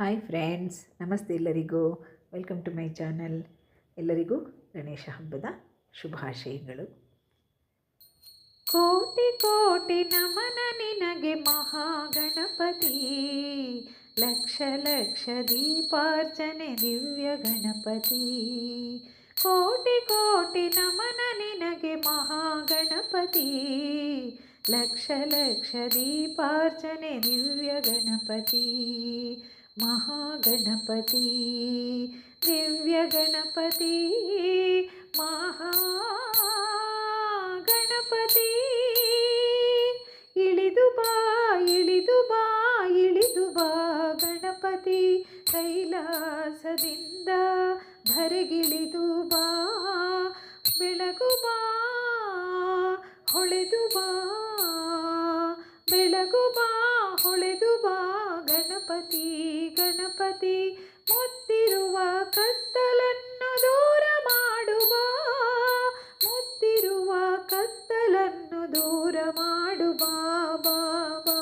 Hi friends ನಮಸ್ತೆ ಎಲ್ಲರಿಗೂ. Welcome to my channel ಎಲ್ಲರಿಗೂ ಗಣೇಶ ಹಬ್ಬದ ಶುಭಾಶಯಗಳು. ಕೋಟಿ ಕೋಟಿ ನಮನ ನಿನಗೆ ಮಹಾಗಣಪತಿ. ಲಕ್ಷ ಲಕ್ಷ ದೀಪಾರ್ಚನೆ ದಿವ್ಯ ಗಣಪತಿ. ಕೋಟಿ ಕೋಟಿ ನಮನ ನಿನಗೆ ಮಹಾಗಣಪತಿ. ಲಕ್ಷ ಲಕ್ಷ ದೀಪಾರ್ಚನೆ ದಿವ್ಯ ಗಣಪತಿ. ದಿವ್ಯ ಗಣಪತಿ ಮಹಾಗಣಪತಿ. ಇಳಿದು ಬಾ ಇಳಿದು ಬಾ ಇಳಿದು ಬಾ ಗಣಪತಿ. ಕೈಲಾಸದಿಂದ ಧರೆಗಿಳಿದು ಬಾ, ಬೆಳಗು ಬಾ, ಹೊಳೆದು ಬಾ, ಬೆಳಗು ಬಾ, ಹೊಳೆದು ಗಣಪತಿ ಮುತ್ತಿರುವ ಕತ್ತಲನ್ನು ದೂರ ಮಾಡುವ. ಮುತ್ತಿರುವ ಕತ್ತಲನ್ನು ದೂರ ಮಾಡುವ ಬಾಬಾ.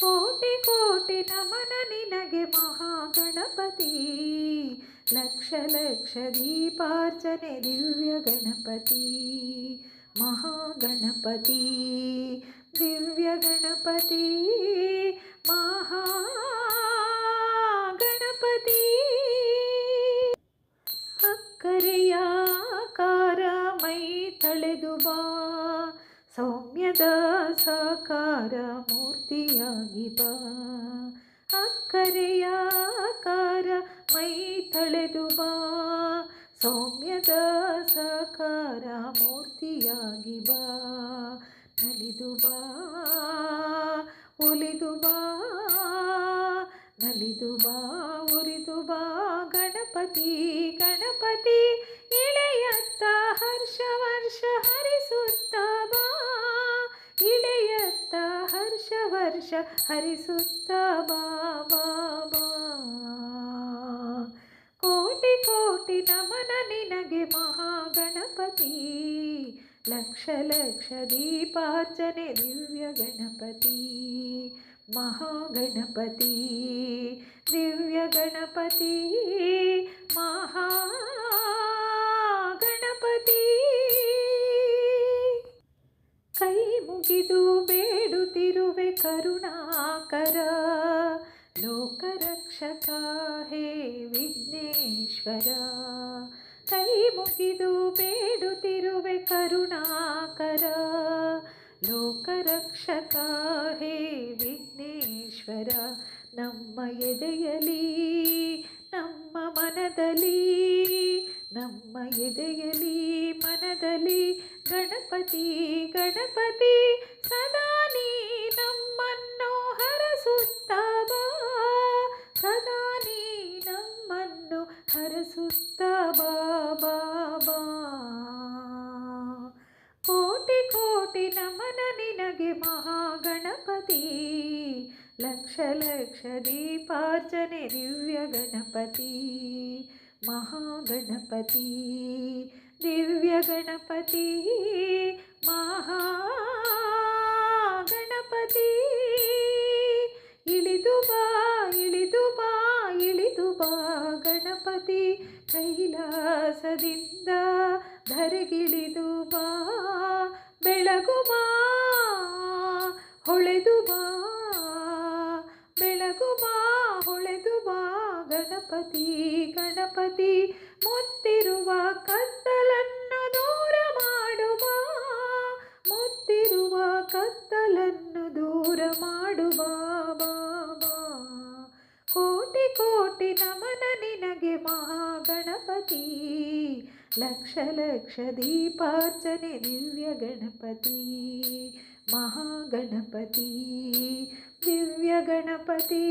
ಕೋಟಿ ಕೋಟಿ ನಮನ ನಿನಗೆ ಮಹಾಗಣಪತಿ. ಲಕ್ಷ ಲಕ್ಷ ದೀಪಾರ್ಚನೆ ದಿವ್ಯ ಗಣಪತಿ. ಮಹಾಗಣಪತಿ, ದಿವ್ಯ ಗಣಪತಿ. ತಳೆದು ಬಾ. ಸೌಮ್ಯದ ಸಾಕಾರ ಮೂರ್ತಿಯಾಗಿ ಬಾ. ಅಕ್ಕರೆಯ ಕಾರ ಮೈ ತಳೆದು ಬಾ. ಸೌಮ್ಯದ ಸಾಕಾರ ಮೂರ್ತಿಯಾಗಿ ಬಾ. ನಲಿದು ಬಾ ಒಲಿದು ಬಾ, ನಲಿದು ಬಾ, ಉರಿದು ಬಾ. ಗಣಪತಿ ಗಣಪತಿ ಇಳೆಯತ್ತ ಹರ್ಷ ವರ್ಷ ಹರಿಸುತ್ತ, ಬಾ ಬಾ ಬಾ. ಕೋಟಿ ಕೋಟಿ ನಮನ ನಿನಗೆ ಮಹಾಗಣಪತಿ. ಲಕ್ಷ ಲಕ್ಷ ದೀಪಾರ್ಚನೆ ದಿವ್ಯ ಗಣಪತಿ. ಮಹಾಗಣಪತಿ, ದಿವ್ಯ ಗಣಪತಿ ಮಹಾಗಣಪತಿ ಕೈ ಮುಗಿದು ಬೇಡುತ್ತಿರುವೆ ಕರುಣಾಕರ. ಲೋಕರಕ್ಷಕ ಹೇ ವಿಘ್ನೇಶ್ವರ. ಕೈ ಮುಗಿದು ಬೇಡುತ್ತಿರುವೆ ಕರುಣಾಕರ. ಲೋಕರಕ್ಷಕ ಹೇ ವಿಘ್ನೇಶ್ವರ, ನಮ್ಮ ಎದೆಯಲಿ, ನಮ್ಮ ಮನದಲ್ಲಿ, ನಮ್ಮ ಎದೆಯಲಿ, ಮನದಲ್ಲಿ ಗಣಪತಿ ಗಣಪತಿ, ಸದಾ ನೀ ನಮ್ಮನ್ನು ಹರಸುತ್ತ ಬಾ. ಸದಾ ನೀ ನಮ್ಮನ್ನು ಹರಸುತ್ತ ಬಾ ಬಾ ಬಾ. ಕೋಟಿ ಕೋಟಿ ನಮನ ನಿನಗೆ ಮಹಾಗಣಪತಿ. ಲಕ್ಷ ಲಕ್ಷ ದೀಪಾರ್ಚನೆ ದಿವ್ಯ ಗಣಪತಿ, ಮಹಾಗಣಪತಿ. ದಿವ್ಯ ಗಣಪತಿ, ಮಹಾಗಣಪತಿ. ಇಳಿದು ಬಾ ಇಳಿದು ಬಾ ಇಳಿದು ಬಾ ಗಣಪತಿ. ಕೈಲಾಸದಿಂದ ಧರೆಗಿಳಿದು ಬಾ, ಬೆಳಗು ಬಾ, ಹೊಳೆದು ಬಾ. ಬೆಳಗು ಬಾ, ಹೊಳೆದು ಬಾ ಗಣಪತಿ ಗಣಪತಿ. ಮುತ್ತಿರುವ ಕತ್ತಲನ್ನು ದೂರ ಮಾಡುವ, ಮುತ್ತಿರುವ ಕತ್ತಲನ್ನು ದೂರ ಮಾಡುವ ಕೋಟಿ ಕೋಟಿ ನಮನ ನಿನಗೆ ಮಹಾಗಣಪತಿ, ಲಕ್ಷ ಲಕ್ಷ ದೀಪಾರ್ಚನೆ ದಿವ್ಯ ಗಣಪತಿ, ಮಹಾಗಣಪತಿ, ದಿವ್ಯ ಗಣಪತಿ